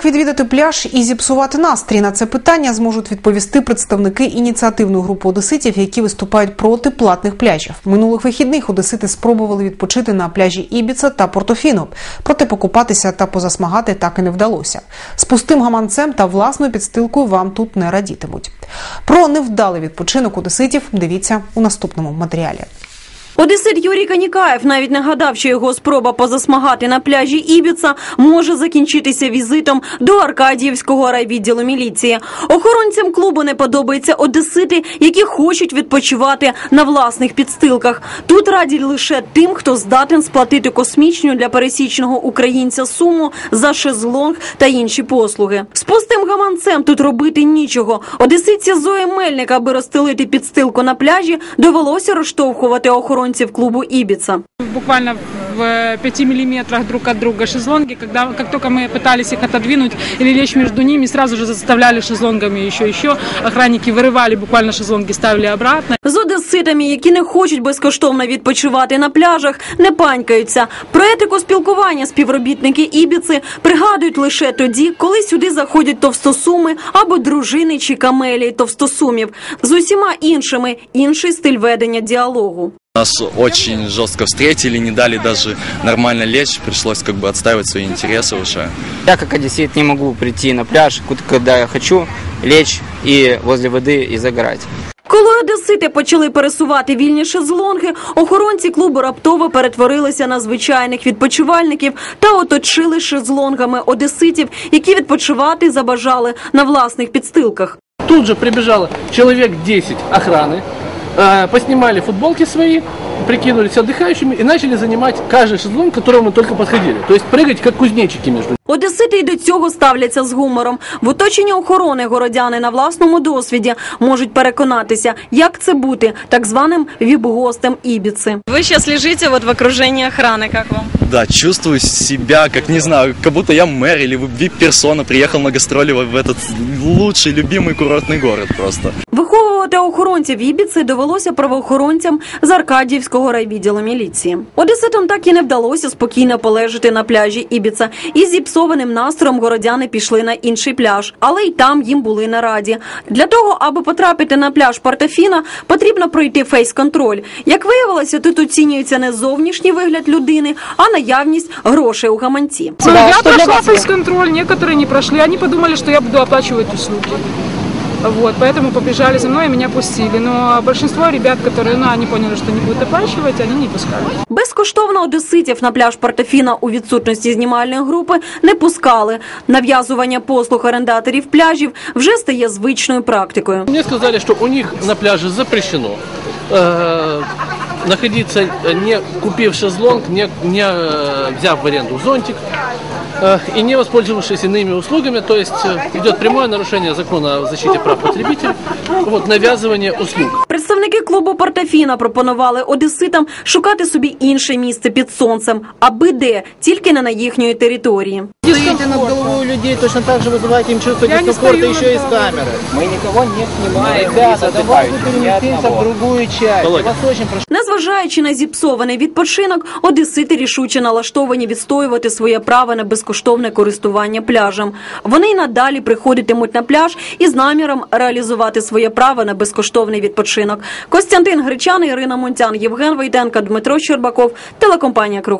Як відвідати пляж і зіпсувати настрій на це питання зможуть відповісти представники ініціативної групи одеситів, які виступають проти платних пляжів. Минулих вихідних одесити спробували відпочити на пляжі Ібіца та Портофіно. Проте покупатися та позасмагати так і не вдалося. З пустим гаманцем та власною підстилкою вам тут не радітимуть. Про невдалий відпочинок одеситів дивіться у наступному матеріалі. Одесит Юрій Канікаєв навіть не гадав, що його спроба позасмагати на пляжі Ібіца може закінчитися візитом до Аркадіївського райвідділу міліції. Охоронцям клубу не подобаються одесити, які хочуть відпочивати на власних підстилках. Тут раді лише тим, хто здатен сплатити космічну для пересічного українця суму за шезлонг та інші послуги. З пустим гаманцем тут робити нічого. Одесиці Зої Мельник, аби розстелити підстилку на пляжі, довелося розштовхувати охоронців клубу Ібіца. буквально в 5 миллиметрах друг от друга шезлонги. Когда, как только мы пытались их отодвинуть или лечь между ними, сразу же заставляли шезлонгами еще еще. Охранники вырывали буквально шезлонги, ставили обратно. З одеситами, які не хочуть безкоштовно відпочивати на пляжах, не панькаються. Про етику спілкування співробітники Ібіци пригадують лише тоді, коли сюди заходять товстосуми або дружини чи камелії товстосумів. З усіма іншими інший стиль ведення діалогу. Нас очень жестко встретили, не дали даже нормально лечь, пришлось как бы отстаивать свои интересы уже. Я как одессит не могу прийти на пляж, куда- когда я хочу, лечь и возле воды и загорать. Коли одесити почали пересувати вільні шезлонги, охоронці клубу раптово перетворилися на звичайних відпочивальників та оточили шезлонгами одеситів, які відпочивати забажали на власних підстилках. Тут же прибежало человек 10 охраны, э, поснимали футболки свои, прикинулись отдыхающими и начали занимать каждый шезлонг, к которому мы только подходили. То есть прыгать как кузнечики между Одесити й до цього ставляться з гумором. В оточенні охорони городяни на власному досвіді можуть переконатися, як це бути так званим віп-гостем Ібіци. Вы сейчас лежите вот в окружении охраны, как вам? Да, чувствую себя, как не знаю, как будто я мэр или вип-персона, приехал на гастроли в в этот лучший, любимый курортный город просто. Виховувати охоронців Ібіци довелося правоохоронцям з Аркадіївського райвідділу міліції. Одеситам так і не вдалося спокійно полежати на пляжі Ібіца. І зіпсованим настроєм городяни пішли на інший пляж, але й там їм були не раді. Для того, аби потрапити на пляж Портофіна, потрібно пройти фейс-контроль. Як виявилося, тут оцінюється не зовнішній вигляд людини, а наявність грошей у гаманці. я прошла фейс-контроль, некоторые не прошли. Они подумали, что я буду оплачивать услуги. Вот, поэтому побежали за мной и меня пустили. Но большинство ребят, которые, ну, они поняли, что не будут оплачивать, они не пускали. Безкоштовно одеситів на пляж Портофіна у відсутності знімальної групи не пускали. Нав'язування послуг орендаторів пляжів вже стає звичною практикою. Мне сказали, что у них на пляже запрещено э, находиться, э, не купив шезлонг, не, не э, взяв в аренду зонтик э, и не воспользовавшись иными услугами. То есть идет прямое нарушение закона о защите прав потребителей, вот, навязывание услуг. Представники клубу Портофіна пропонували одеситам шукати собі інше місце під сонцем, аби де, тільки не на їхньої території. Стоите над головой у людей, точно так же вызываете им чувство Я не дискомфорта стою еще над и с головой. камеры. Мы никого не снимаем. Ребята, давайте переместимся в другую часть. Я вас очень прошу. Незважаючи на зіпсований відпочинок, одесити рішуче налаштовані відстоювати своє право на безкоштовне користування пляжем. Вони й надалі приходитимуть на пляж із наміром реалізувати своє право на безкоштовний відпочинок. Костянтин Гречан, Ірина Монтян, Євген Войденка, Дмитро Щербаков, телекомпанія Круг.